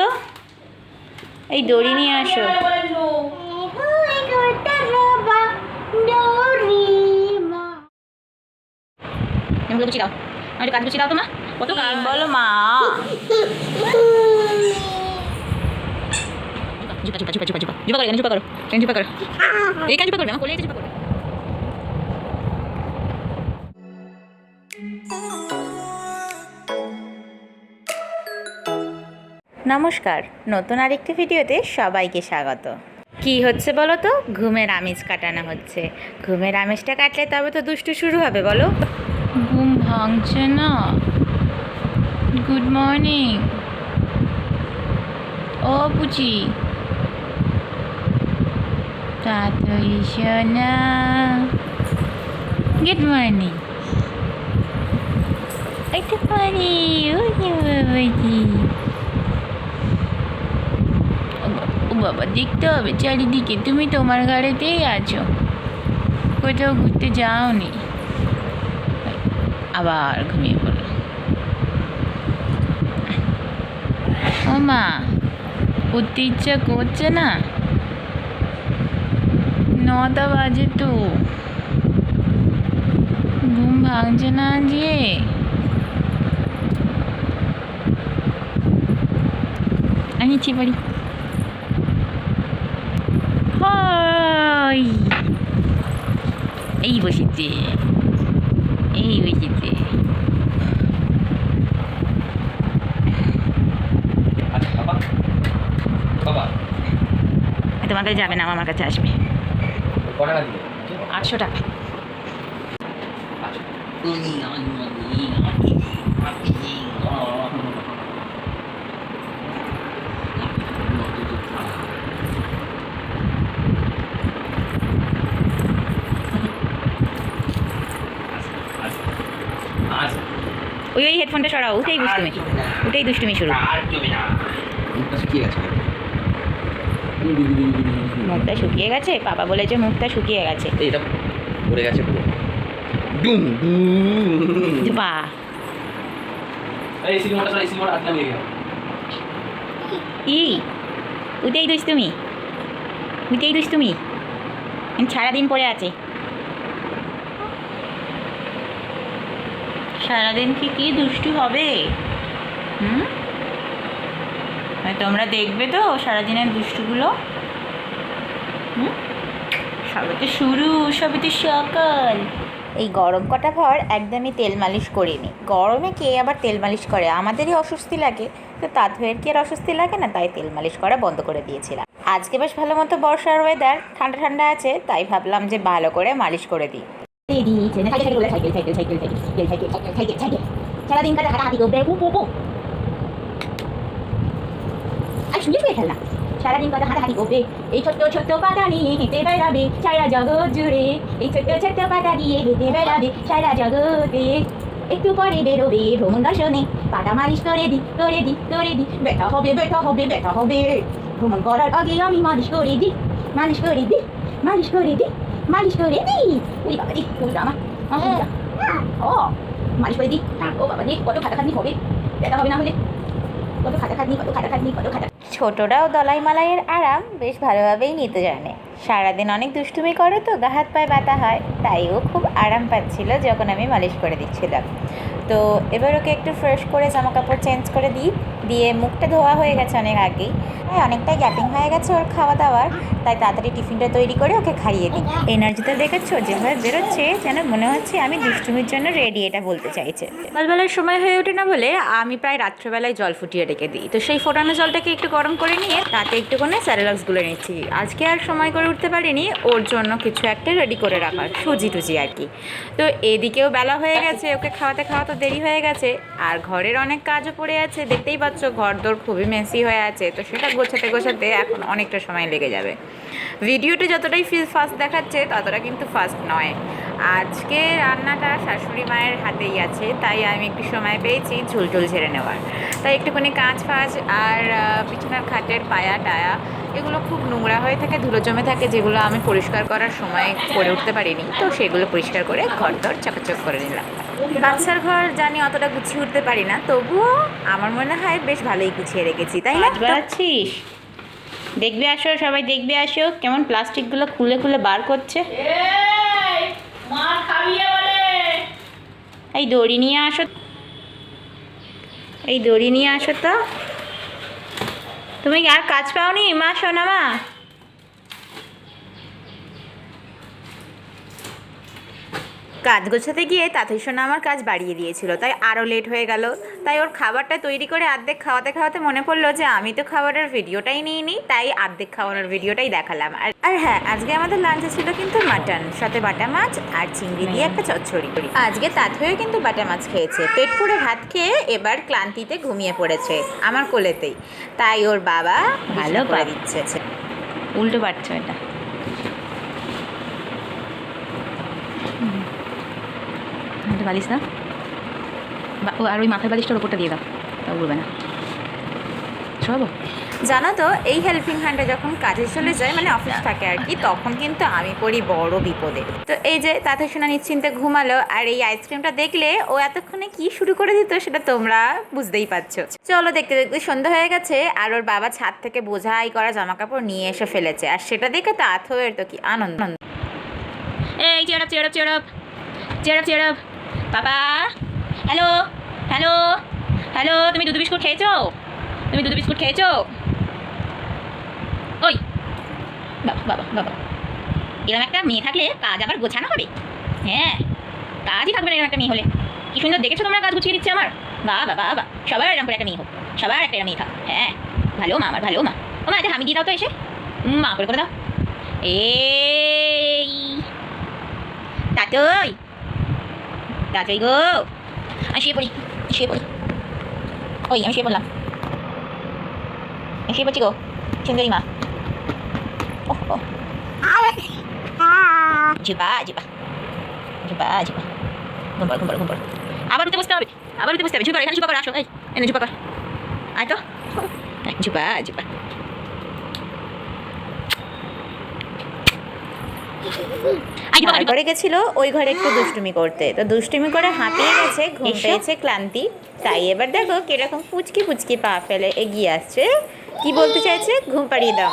তো? এই দড়ি নিয়ে আসো। এগুলো গুছিয়ে দাও। আমার কাজ গুছিয়ে দাও তো মা। কত কাজ বলো মা। জুপা জুপা জুপা জুপা জুপা জুপা করো জুপা করো। জুপা করো। এইখানে জুপা করবে আমার কোলে জুপা করবে। নমস্কার নতুন আরেকটি ভিডিওতে সবাইকে স্বাগত কি হচ্ছে বলো তো ঘুমের আমেজ কাটানো হচ্ছে ঘুমের আমেজটা কাটলে তবে তো দুষ্টু শুরু হবে বলো ঘুম ভাঙছে না গুড মর্নিং ও সোনা গুড মর্নিং একটু পারি ও বাবাজি ও বাবা, দেখতে হবে। চারিদিকে তুমি তোমার গাড়িতেই আছো। কোথাও ঘুরতে যাওনি। আবার ঘুমিয়ে পড়ল ও মা, উঠতে ইচ্ছা করছে না? নটা বাজে তো। ঘুম ভাঙছে না যে। আমি নিচে পড়ি হাই এই বসেছে। এই বাবা তোমার কাছে যাবে না আমার কাছে আসবে। আটশো টাকা। ওই হেডফোনটা সরাও উঠেই দুষ্টুমি। উঠেই দুষ্টুমি শুরু। আর জমে না। মুখটা শুকিয়ে গেছে। বাবা বলেছে মুখটা শুকিয়ে গেছে। এটা পড়ে গেছে পুরো। ডুম ডুম বা এই গেল ই উঠেই দুষ্টুমি। উঠেই দুষ্টুমি। সারাদিন পড়ে আছে। সারাদিন কি কি দুষ্টু হবে? হুম? তোমরা দেখবে তো সারাদিনের দুষ্টুগুলো? হুম? সবে তো শুরু সবে তো সকাল। এই গরম কটা ভর একদমই তেল মালিশ করিনি। গরমে কে আবার তেল মালিশ করে? আমাদেরই অস্বস্তি লাগে। তো তাঁতভের কি আর অস্বস্তি লাগে না? তাই তেল মালিশ করা বন্ধ করে দিয়েছিলাম। আজকে বেশ ভালো মতো বর্ষার ওয়েদার ঠান্ডা ঠান্ডা আছে, তাই ভাবলাম যে ভালো করে মালিশ করে দিই। ছোট্ট পাতা নিয়ে হেঁটে বেড়াবে জুড়ে এই ছোট্ট ছোট্ট পাতা দিয়ে হেঁটে বেড়াবে সারা জগতে একটু পরে বেরোবে ভ্রমণ দর্শনে পাতা মালিশ করে দি করে দি করে দি ব্যথা হবে ব্যথা হবে ব্যথা হবে ভ্রমণ করার আগে আমি মালিশ করে দি মালিশ করে দি মালিশ করে দি মালিশ করে ওই বাবা দি ওই ও মালিশ করে ও বাবা দি কত হবে ব্যথা হবে না হলে কত খাটাখাটনি কত কত খাটা ছোটরাও দলাই মালাইয়ের আরাম বেশ ভালোভাবেই নিতে জানে। সারাদিন অনেক দুষ্টুমি করে তো গা হাত পায়ে ব্যথা হয়, তাই ও খুব আরাম পাচ্ছিল যখন আমি মালিশ করে দিচ্ছিলাম। তো এবার ওকে একটু ফ্রেশ করে জামা কাপড় চেঞ্জ করে দিই। দিয়ে মুখটা ধোয়া হয়ে গেছে অনেক আগেই। হ্যাঁ অনেকটাই গ্যাপিং হয়ে গেছে ওর খাওয়া দাওয়ার তাই তাড়াতাড়ি টিফিনটা তৈরি করে ওকে খাইয়ে দিই। এনার্জিটা দেখেছ? যেভাবে বেরোচ্ছে, যেন মনে হচ্ছে আমি দুষ্টুমির জন্য রেডি এটা বলতে চাইছে। সকালবেলার সময় হয়ে ওঠে না বলে আমি প্রায় রাত্রেবেলায় জল ফুটিয়ে রেখে দিই। তো সেই ফোটানো জলটাকে একটু গরম করে নিয়ে তাতে একটু একটুখানি স্যারেলক্সগুলো নিচ্ছি। আজকে আর সময় করে উঠতে পারিনি, ওর জন্য কিছু একটা রেডি করে রাখার, সুজি টুজি আর কি। তো এদিকেও বেলা হয়ে গেছে, ওকে খাওয়াতে খাওয়াতে দেরি হয়ে গেছে। আর ঘরের অনেক কাজও পড়ে আছে, দেখতেই পাচ্ছ ঘর দোর খুবই মেসি হয়ে আছে, তো সেটা গোছাতে গোছাতে এখন অনেকটা সময় লেগে যাবে। ভিডিওটা যতটাই ফিল ফাস্ট দেখাচ্ছে, ততটা কিন্তু ফাস্ট নয়। আজকে রান্নাটা শাশুড়ি মায়ের হাতেই আছে, তাই আমি একটু সময় পেয়েছি ঝুলঝুল ঝেড়ে নেওয়ার। তাই একটুখানি কাঁচ ফাঁচ আর পিছনের খাটের পায়া টায়া এগুলো খুব নোংরা হয়ে থাকে ধুলো জমে থাকে যেগুলো আমি পরিষ্কার করার সময় করে উঠতে পারিনি। তো সেগুলো পরিষ্কার করে ঘর দর চকাচক করে নিলাম। বাচ্চার ঘর জানি অতটা গুছিয়ে উঠতে পারি না তবুও আমার মনে হয় বেশ ভালোই গুছিয়ে রেখেছি তাই না? বেড়াচ্ছিস? দেখবে আসো সবাই দেখবে আসো কেমন প্লাস্টিকগুলো খুলে খুলে বার করছে। এই দড়ি নিয়ে আসো। এই দড়ি নিয়ে আসো তো। তুমি আর কাজ পাওনি? মা শোনা কাজ গোছাতে গিয়ে সোনা আমার কাজ বাড়িয়ে দিয়েছিল। তাই আরও লেট হয়ে গেল। তাই ওর খাবারটা তৈরি করে অর্ধেক খাওয়াতে খাওয়াতে মনে পড়ল যে আমি তো খাবারের ভিডিওটাই নিই নি তাই অর্ধেক খাওয়ানোর ভিডিওটাই দেখালাম। আর আর হ্যাঁ আজকে আমাদের লাঞ্চে ছিল কিন্তু মাটন সাথে বাটা মাছ আর চিংড়ি দিয়ে একটা চচ্চড়ি। আজকে তাঁত হয়ে কিন্তু বাটা মাছ খেয়েছে। পেট পুরে ভাত খেয়ে এবার ক্লান্তিতে ঘুমিয়ে পড়েছে আমার কোলেতেই। তাই ওর বাবা ভালো ভালো করে দিচ্ছে। উল্টো পারছ এটা। না? ও, আর ওই মাথার বালিশটার ওপরটা দিয়ে দাও তা উড়বে না। সব জানো তো এই হেল্পিং হ্যান্ডে যখন কাজে চলে যায় মানে অফিস থাকে আর কি তখন কিন্তু আমি পড়ি বড় বিপদে। তো এই যে তাতে শোনা নিশ্চিন্তে ঘুমালো আর এই আইসক্রিমটা দেখলে ও এতক্ষণে কি শুরু করে দিত সেটা তোমরা বুঝতেই পারছ। চলো দেখতে দেখতে সন্ধ্যা হয়ে গেছে আর ওর বাবা ছাদ থেকে বোঝাই করা জামা কাপড় নিয়ে এসে ফেলেছে আর সেটা দেখে তাঁত হয়ে তো কি আনন্দ। এই cheer up cheer up cheer বাবা? হ্যালো? হ্যালো? হ্যালো, তুমি দুধ বিস্কুট খেয়েছো? তুমি দুধ বিস্কুট খেয়েছো? ওই, বাবা বাবা বাবা। এরকম একটা মেয়ে থাকলে কাজ আবার গোছানো হবে। হ্যাঁ কাজই থাকবে না এরকম একটা মেয়ে হলে। কি সুন্দর দেখেছ তোমরা কাজ গুছিয়ে দিচ্ছে আমার? বাবা বাবা সবার এরকম করে একটা মেয়ে হোক। সবার একটা এরকম মেয়ে থাক। হ্যাঁ ভালো মা আমার, ভালো মা। ও মা এটা আমি দিয়ে দাও তো এসে। মা করে করে দাও। এই তাতই তাতই গো আমি শুয়ে পড়ি আমি শুয়ে পড়ি ওই আমি শুয়ে পড়লাম আমি শুয়ে পড়ছি গো সুন্দরী মা ও ও জিবা জিবা জিবা জিবা ঘুম পড়ো ঘুম পড়ো ঘুম পড়ো আবার উঠে বসতে হবে আবার উঠে বসতে হবে ঝুপা এখানে ঝুপা করে আসো এই এনে ঝুপা কর আয় তো এই, ঝুপা তারপরে গেছিল ওই ঘরে একটু দুষ্টুমি করতে। তো দুষ্টুমি করে হাঁপিয়ে গেছে ঘুম পেয়েছে ক্লান্তি। তাই এবার দেখো কীরকম ফুচকি পুচকি পা ফেলে এগিয়ে আসছে। কি বলতে চাইছে? ঘুম পাড়িয়ে দাও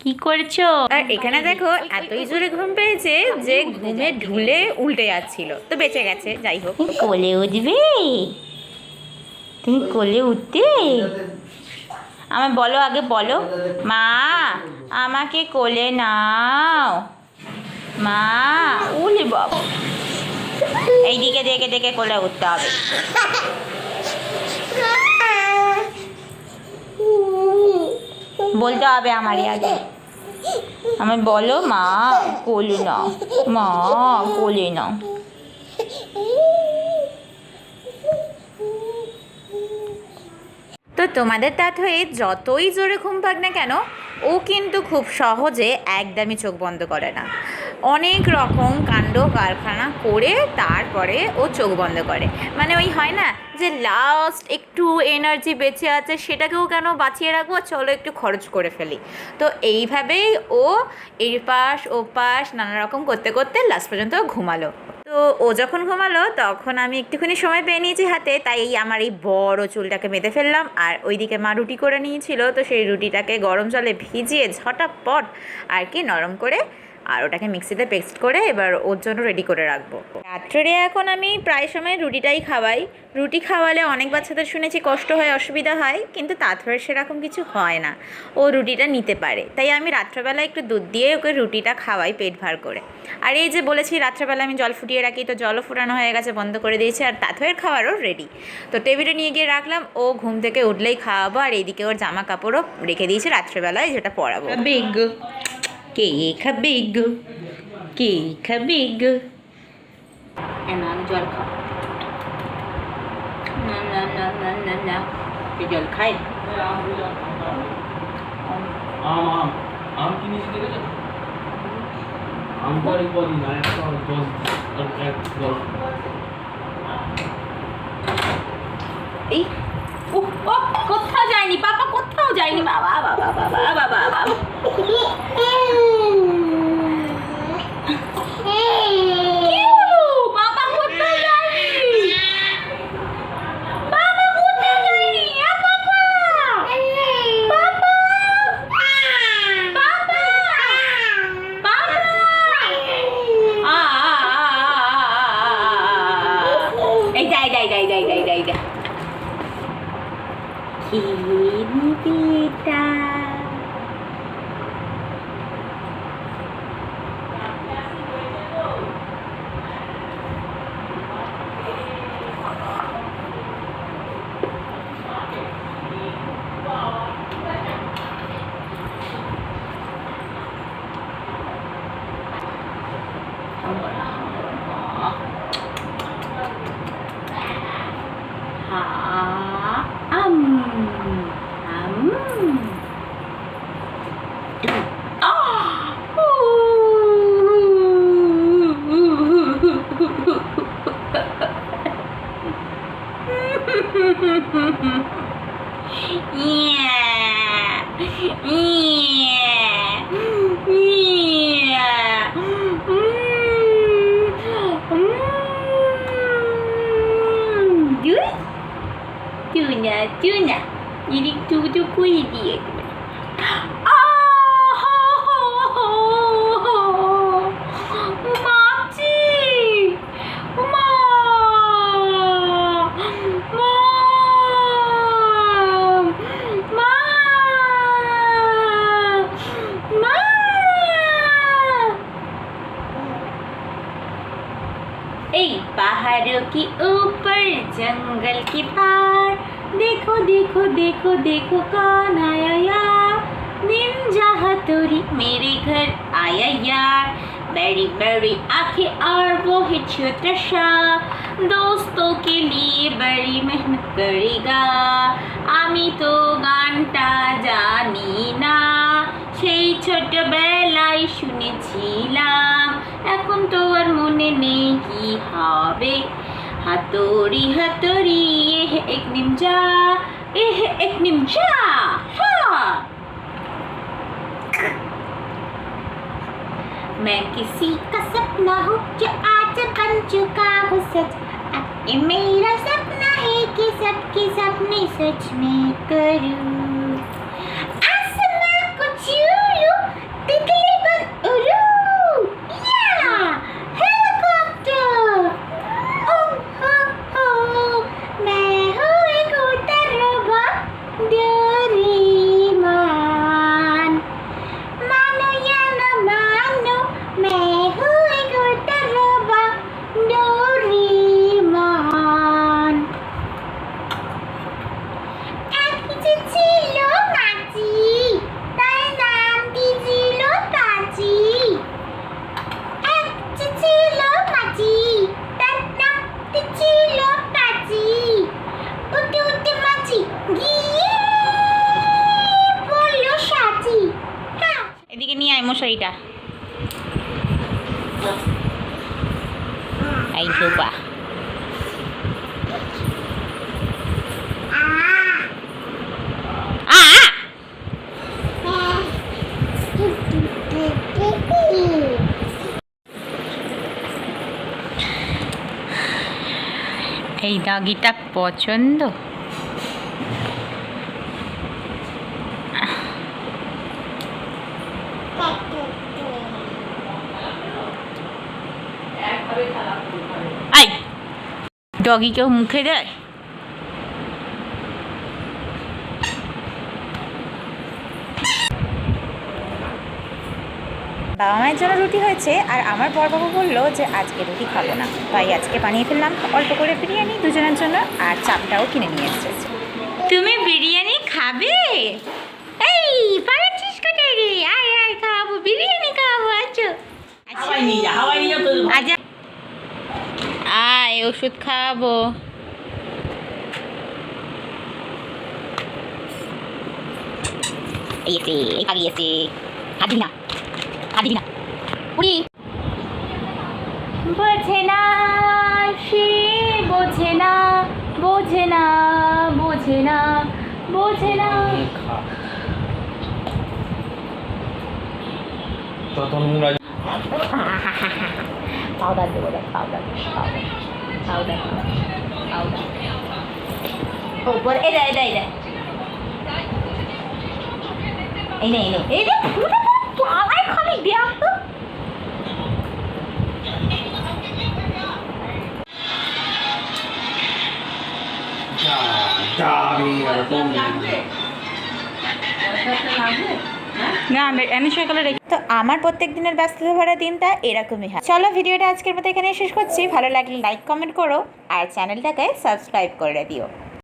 কি করছ? আর এখানে দেখো এতই জোরে ঘুম পেয়েছে যে ঘুমে ঢুলে উল্টে যাচ্ছিল। তো বেঁচে গেছে যাই হোক। কোলে উঠবে? তুমি কোলে উঠতে? আমার বলো, আগে বলো। মা, আমাকে কোলে নাও। মা, উলি বাবা। এইদিকে দেখে দেখে কোলে উঠতে হবে। বলতে হবে আমারই আগে। আমি বলো, মা, কোলে নাও। মা, কোলে নাও। তো তোমাদের তাত হয়ে যতই জোরে ঘুম পাক না কেন, ও কিন্তু খুব সহজে একদমই চোখ বন্ধ করে না। অনেক রকম কাণ্ড, কারখানা করে তারপরে ও চোখ বন্ধ করে। মানে ওই হয় না যে লাস্ট একটু এনার্জি বেঁচে আছে, সেটাকেও কেন বাঁচিয়ে রাখব? চলো একটু খরচ করে ফেলি। তো এইভাবেই ও এই পাশ ও পাশ নানা রকম করতে করতে লাস্ট পর্যন্ত ঘুমালো। তো ও যখন ঘুমালো, তখন আমি একটুখানি সময় পেয়ে নিয়েছি হাতে, তাই এই আমার এই বড় চুলটাকে বেঁধে ফেললাম। আর ওইদিকে মা রুটি করে নিয়েছিল, তো সেই রুটিটাকে গরম জলে ভিজিয়ে ঝটাপট আর কি নরম করে আর ওটাকে মিক্সিতে পেস্ট করে এবার ওর জন্য রেডি করে রাখব। রাত্রে এখন আমি প্রায় সময় রুটিটাই খাওয়াই। রুটি খাওয়ালে অনেক বাচ্চাদের শুনেছি কষ্ট হয়, অসুবিধা হয়, কিন্তু তাথরে সেরকম কিছু হয় না। ও রুটিটা নিতে পারে। তাই আমি রাত্রেবেলা একটু দুধ দিয়ে ওকে রুটিটা খাওয়াই পেট ভার করে। আর এই যে বলেছি রাত্রেবেলা আমি জল ফুটিয়ে রাখি, তো জলও ফুটানো হয়ে গেছে, বন্ধ করে দিয়েছি, আর তাথয়ের খাওয়ারও রেডি তো টেবিলে নিয়ে গিয়ে রাখলাম, ও ঘুম থেকে উঠলেই খাওয়াবো, আর এইদিকে ওর জামা কাপড়ও রেখে দিয়েছি, রাত্রেবেলায় যেটা পরাবো। খাবে গো কে খাবে গো কে খাবে গো না জল খাও না না না না না না একটু জল খাই আম আম আম কিনেছি দেখেছ আম পরে কদিন আর একটা দশ আর এক দশ এই ও ও কোথাও যায়নি পাপা কোথাও যায়নি বাবা বাবা বাবা বাবা বাবা বাবা Good. Tuna, tuna. Jadi tutu kuih dia. Mati. Ma. Ma. Ma. Ma. ए पहाड़ों के ऊपर जंगल के पार देखो देखो देखो देखो कौन आया यार दिन जहाँ तोरी मेरे घर आया यार बड़ी बड़ी आंखें और वो है छोटा सा दोस्तों के लिए बड़ी मेहनत करेगा আমি তো গানটা জানি না সেই ছোটবেলায় শুনেছিলাম এখন তো আর মনে নেই কি হবে हथौड़ी हथौड़ी ये है एक निमजा ये है एक निमजा। हाँ। मैं किसी का सपना हूँ जो आज बन चुका हूँ सच। अब ये मेरा सपना है कि सबके सपने सच में करूँ। এই দাগিটা পছন্দ? আই ডগি কেউ মুখে দেয়? বাবা মায়ের জন্য রুটি হয়েছে আর আমার বড়বাবু বলল যে আজকে রুটি খাব না তাই আজকে বানিয়ে ফেললাম অল্প করে বিরিয়ানি দুজনের জন্য আর চাপটাও কিনে নিয়ে এসেছে তুমি বিরিয়ানি খাবে এই পারাচ্ছিস কোথায় রে আয় আয় খাব বিরিয়ানি খাব আচ্ছা তোর আচ্ছা আয় ওষুধ খাওয়াবো খাবি না হাত দিবি না পুরি বোঝে না সে বোঝে না বোঝে না বোঝে না বোঝে না পাউডার দেবো পাউডার পাউডার পাউডার পাউডার ওপর এই দে এই এই দে এই নে এই নে এই দে পালাই খালি দেখ তো যা যাবে এরকম না আমি সকালে তো আমার প্রত্যেক দিনের ব্যস্ততা ভরা দিনটা এরকমই হয়। চলো ভিডিওটা আজকের মতো এখানে শেষ করছি। ভালো লাগলে লাইক কমেন্ট করো। আর চ্যানেলটাকে সাবস্ক্রাইব করে দিও।